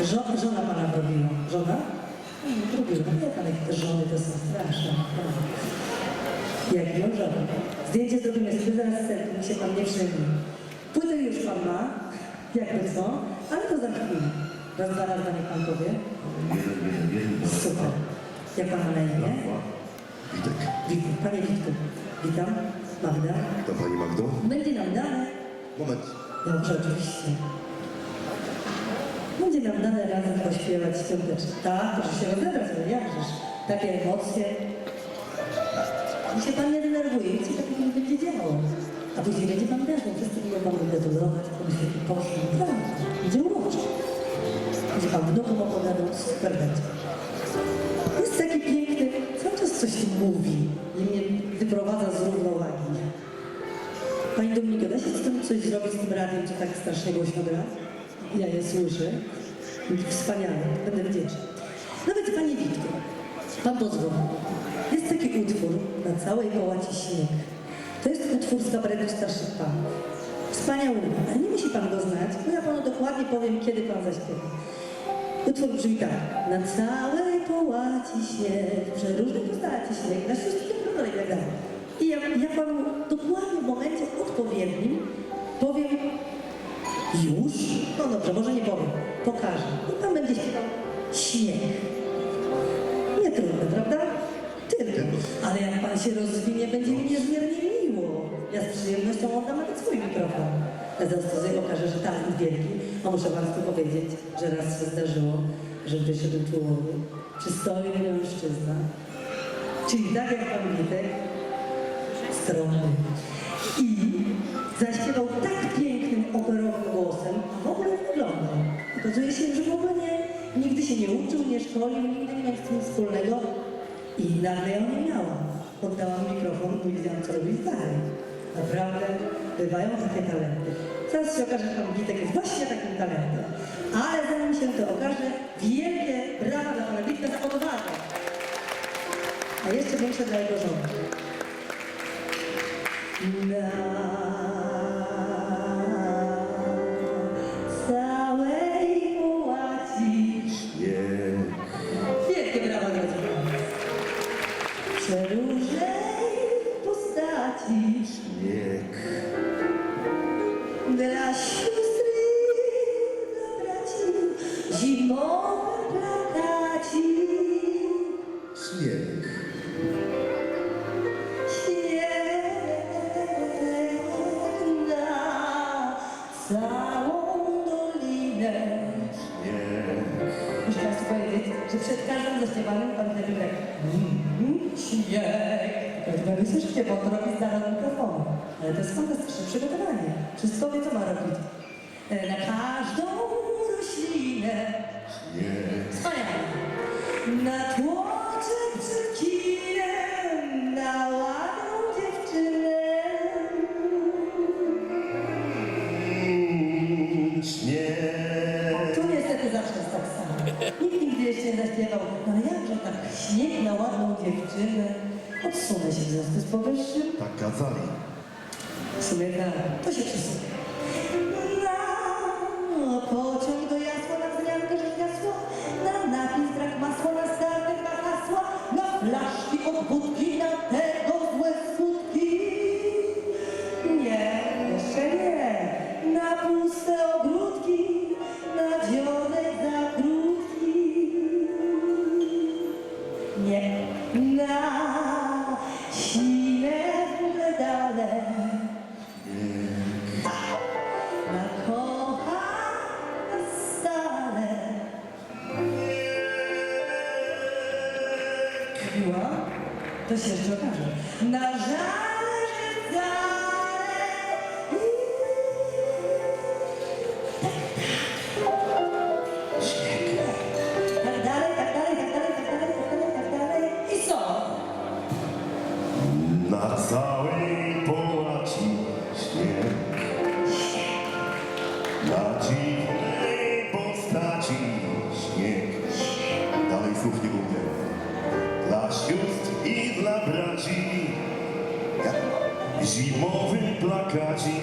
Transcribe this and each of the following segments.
Żo- żona pana robiła. Żona? Robiła. Nie, jakie te żony to są straszne. Jak ją żona. Zdjęcie zrobimy sobie zaraz serce, mi się pan nie przejmie. Płytę już pan ma, jakby co, ale to za chwilę. Raz, dwa, raz, dwa, niech pan powie. Super. Jak pan ma na imię? Witek. Witam. Panie Witku. Witam. Magda. To pani Magdo? Będzie nam dane. Moment. Dobrze, oczywiście. Będzie nam dane razem pośpiewać świątecznie. Tak, proszę się rozebrać, ale jakżeż. Takie emocje. I się pan nie denerwuje, nic się takiego nie będzie działo. A później będzie pan wiadomo, wszyscy będą panu gratulować, pan się poszli. Tak, będzie uroczy. Będzie pan wnukom opowiadał, super będzie. Jest taki piękny, cały czas coś tu mówi i mnie wyprowadza z równowagi. Pani Dominiko, da się z tym coś zrobić z tym radiem, co tak strasznie głośno gra? Ja je słyszę. Wspaniale, będę wdzięczna. No więc Pani Witko, Pan pozwoli. Jest taki utwór na całej połaci śnieg. To jest utwór z kabaretu starszych panów. Wspaniały, ale nie musi Pan go znać, bo ja Panu dokładnie powiem, kiedy Pan zaśpiewa. Utwór brzmi tak. Na całej połaci śnieg, w przeróżnej postaci śnieg, na szóstym dalej i tak dalej. I ja, ja panu dokładnie w momencie odpowiednim powiem no dobrze, może nie powiem, pokażę. I pan będzie śpiewał śnieg. Nie trudne, prawda? Tylko. Ale jak pan się rozwinie, będzie mi niezmiernie miło. Ja z przyjemnością oddam nawet swój mikrofon. Ja zastosuję, okaże, że talent wielki. A muszę Państwu powiedzieć, że raz się zdarzyło, że wyszedł człowiek, przystojny mężczyzna, czyli tak jak pan Witek, skromny. I nie szkolił, nie miał z tym wspólnego. I nagle ja nie miałam. Oddałam mikrofon nie wiedziałam, co robić dalej. Naprawdę bywają takie talenty. Teraz się okaże, że pan Witek jest właśnie takim talentem. Ale zanim się to okaże, wielkie brawa dla pana Witka za odwagę. A jeszcze większe dla jego żony. Przeróżnej postaci Śnieg. dla siostry, dla braci zimowe plakaci. Śnieg. Śnieg na całą przed każdym zaśpiewaniem Pan mm, śnieg. Tylko nie słyszycie, bo on to robi z dala od mikrofonu. Ale to jest fantastyczne przygotowanie. Wszystko wie, co ma robić. E, Na każdą roślinę. Śnieg. Wspaniale. Na śnieg na ładną dziewczynę. Odsunę się w związku z powyższym. Tak kazali. W sumie tak, to się przesunie. Na pociąg do To się jeszcze okaże. Na żale, sióstr i dla braci. Zimowy plakacik.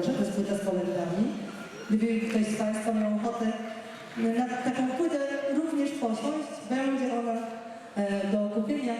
To jest płyta z kolendami. Gdyby ktoś z Państwa miał ochotę na taką płytę również posiąść, będzie ona e, do kupienia